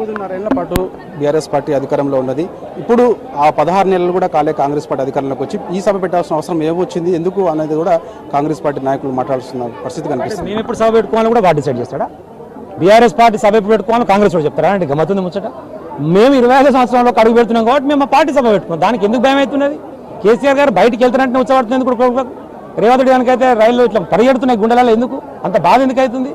తొమ్మిదిన్నరేళ్ళ పాటు BRS party అధికారంలో ఉన్నది. ఇప్పుడు ఆ పదహారు నెలలు కూడా కాలే కాంగ్రెస్ పార్టీ అధికారంలోకి వచ్చి ఈ సభ పెట్టాల్సిన అవసరం ఏమొచ్చింది? ఎందుకు అనేది కూడా కాంగ్రెస్ పార్టీ నాయకులు మాట్లాడుతున్న పరిస్థితి కనిపిస్తుంది. మేము ఎప్పుడు సభ పెట్టుకోవాలని కూడా వాడు డిసైడ్ చేస్తాడా? బీఆర్ఎస్ పార్టీ సభ ఎప్పుడు పెట్టుకోవాలని కాంగ్రెస్ వాడు చెప్తారా అంటే గమ్మతుంది ముచ్చట. మేము ఇరవై ఐదు సంవత్సరంలో అడుగు పెడుతున్నాం కాబట్టి మేము పార్టీ సభ పెట్టుకున్నాం. దానికి ఎందుకు భయం అవుతున్నది? కేసీఆర్ గారు బయటికి వెళ్తారంటే ఉత్సవడుతుంది ఎందుకు రేవంత్ రెడ్డి అయితే రైల్లో ఇట్లా పరిగెడుతున్నాయి గుండెలలో ఎందుకు? అంత బాధ ఎందుకు అవుతుంది?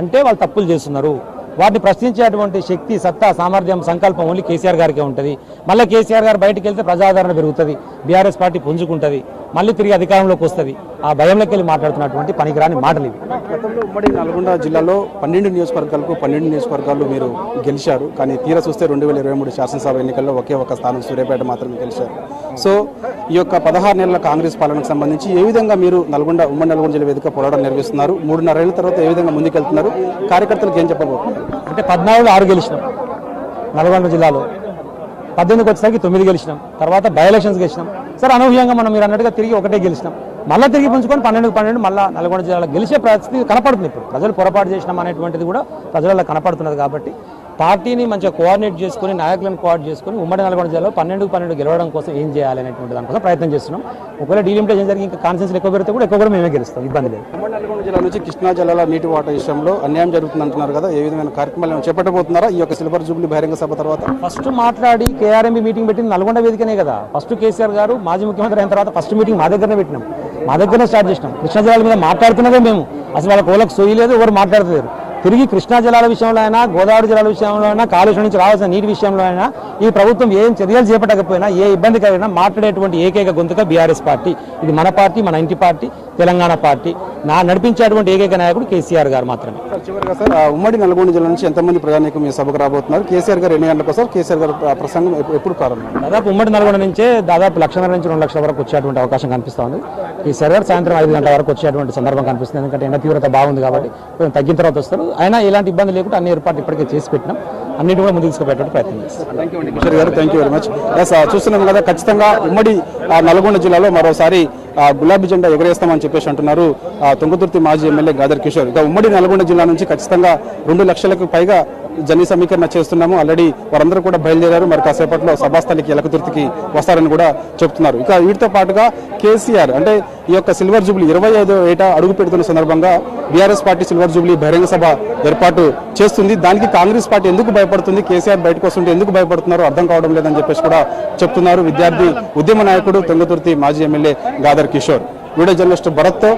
అంటే వాళ్ళు తప్పులు చేస్తున్నారు. వాటిని ప్రశ్నించేటువంటి శక్తి సత్తా సామర్థ్యం సంకల్పం ఓన్లీ కేసీఆర్ గారికే ఉంటుంది. మళ్ళీ కేసీఆర్ గారు బయటకు వెళ్తే ప్రజాదరణ పెరుగుతుంది బీఆర్ఎస్ పార్టీ పుంజుకుంటుంది మళ్ళీ తిరిగి అధికారంలోకి వస్తుంది. ఆ భయంలోకి వెళ్ళి మాట్లాడుతున్నటువంటి పనికిరాని మాటలు ఇవి. గతంలో ఉమ్మడి నల్గొండ జిల్లాలో పన్నెండు నియోజకవర్గాలకు పన్నెండు నియోజకవర్గాలు మీరు గెలిచారు. కానీ తీరా చూస్తే రెండు వేల ఇరవై మూడు శాసనసభ ఎన్నికల్లో ఒకే ఒక స్థానం సూర్యాపేట మాత్రమే గెలిచారు. సో ఈ యొక్క పదహారు నెలల కాంగ్రెస్ పాలనకు సంబంధించి ఏ విధంగా మీరు నల్గొండ ఉమ్మడి నల్గొండ జిల్లా వేదిక పోరాటం నిర్వహిస్తున్నారు? మూడున్నరేళ్ళ తర్వాత ఏ విధంగా ముందుకెళ్తున్నారు? కార్యకర్తలకు ఏం చెప్పబోతున్నారు? అంటే పద్నాలుగులో ఆరు గెలిచినాం. నల్గొండ జిల్లాలో. పద్దెనిమిదికి వచ్చేసరికి తొమ్మిది గెలిచినాం. తర్వాత బై ఎలక్షన్స్ గెలిచినాం. సరే అనూహ్యంగా మనం మీరు అన్నట్టుగా తిరిగి ఒకటే గెలిచినాం. మళ్ళీ తిరిగి పుంజుకొని పన్నెండు పన్నెండు మళ్ళీ నల్గొండ జిల్లాలో గెలిచే పరిస్థితి కనపడుతుంది ఇప్పుడు. ప్రజలు పొరపాటు చేసినాం అనేటువంటిది కూడా ప్రజలలో కనపడుతున్నది కాబట్టి పార్టీని మంచిగా కోఆర్డినేట్ చేసుకుని నాయకులను కోఆర్డినేట్ చేసుకుని ఉమ్మడి నల్గొండ జిల్లాలో పన్నెండు పన్నెండు గెలవడం కోసం ఏం చేయాలి అనేటువంటి దానికోసం ప్రయత్నం చేస్తున్నాం. ఒకవేళ డీలిమిటేషన్ జరిగి ఇంకా కాన్సెన్స్ ఎక్కువ పెడితే కూడా ఎక్కువ కూడా మేమే గెలుస్తాం ఇబ్బంది లేదు. ఉమ్మడి నల్గొండ జిల్లా నుంచి కృష్ణా జిల్లాల నీటి వాటర్ విషయంలో అన్యాయం జరుగుతుంది అంటున్నారు కదా ఏ విధమైన కార్యక్రమాలు చేపట్టబోతున్నారా? ఈ యొక్క సిల్వర్ జూబ్లీ బహిరంగ సభ తర్వాత? ఫస్ట్ మాట్లాడి కేఆర్ఎంబీ మీటింగ్ పెట్టింది నల్గొండ వేదికనే కదా. ఫస్ట్ కేసీఆర్ గారు మాజీ ముఖ్యమంత్రి అయిన తర్వాత ఫస్ట్ మీటింగ్ మా దగ్గరనే పెట్టినాం. మా దగ్గరనే స్టార్ట్ చేసినాం. కృష్ణా జిల్లాల మీద మాట్లాడుతున్నదే మేము. అసలు వాళ్ళకి ఓలకు సొయ్యి లేదు ఎవరు మాట్లాడలేరు తిరిగి కృష్ణా జలాల విషయంలో అయినా గోదావరి జిల్లాల విషయంలో అయినా కాలుష్యం నుంచి రావాల్సిన నీటి విషయంలో అయినా ఈ ప్రభుత్వం ఏం చర్యలు చేపట్టకపోయినా ఏ ఇబ్బంది కలిగినా మాట్లాడేటువంటి ఏకైక గొంతుక బీఆర్ఎస్ పార్టీ. ఇది మన పార్టీ మన ఇంటి పార్టీ తెలంగాణ పార్టీ. నా నడిపించేటువంటి ఏకైక నాయకుడు కేసీఆర్ గారు మాత్రమే. చివరిగా సార్ ఉమ్మడి నల్గొండ జిల్లా నుంచి ఎంతమంది ప్రజానీకం మీ సభకు రాబోతున్నారు? కేసీఆర్ గారు ఎన్ని గంటలకు సార్ కేసీఆర్ గారు ప్ర- ప్రసంగం ఎప్పు- ఎప్పుడు ప్రారంభం దాదాపు ఉమ్మడి నల్గొండ నుంచే దాదాపు లక్షన్నర నుంచి రెండు లక్షల వరకు వచ్చేటువంటి అవకాశం కనిపిస్తూ ఉంది. ఈ సర్వర్ సాయంత్రం ఐదు గంటల వరకు వచ్చేటువంటి సందర్భం కనిపిస్తుంది. ఎందుకంటే ఎండ తీవ్రత బాగుంది కాబట్టి కొంచెం తగ్గిన తర్వాత వస్తారు. అయినా ఎలాంటి ఇబ్బంది లేకుండా అన్ని ఏర్పాట్లు ఇప్పటికే చేసి పెట్టినాం. అన్నిటి కూడా ముందుకు తీసుకుపోయేటువంటి ప్రయత్నం చేస్తాం. థ్యాంక్ యూ వెరీ మచ్ చూస్తున్నాం కదా ఖచ్చితంగా ఉమ్మడి నల్గొండ జిల్లాలో మరోసారి గులాబీ జెండా ఎగరేస్తామని చెప్పేసి అంటున్నారు ఆ, తుంగతుర్తి మాజీ ఎమ్మెల్యే గాదర్ కిషోర్. ఇక ఉమ్మడి నల్గొండ జిల్లా నుంచి ఖచ్చితంగా రెండు లక్షలకు పైగా జన సమీకరణ చేస్తున్నాము. ఆల్రెడీ వారందరూ కూడా బయలుదేరారు. మరి కాసేపట్లో సభాస్థలికి ఎలకతుర్తికి వస్తారని కూడా చెప్తున్నారు. ఇక వీటితో పాటుగా కేసీఆర్ అంటే ఈ యొక్క సిల్వర్ జూబ్లీ ఇరవై ఐదో ఏటా అడుగు పెడుతున్న సందర్భంగా బీఆర్ఎస్ పార్టీ సిల్వర్ జూబ్లీ బహిరంగ సభ ఏర్పాటు చేస్తుంది. దానికి కాంగ్రెస్ పార్టీ ఎందుకు భయపడుతుంది? కేసీఆర్ బయటకు వస్తుంటే ఎందుకు భయపడుతున్నారో అర్థం కావడం లేదని చెప్పేసి కూడా చెప్తున్నారు. విద్యార్థి ఉద్యమ నాయకుడు తొంగతుర్తి మాజీ MLA Gadari Kishore. Video journalist భరత్తో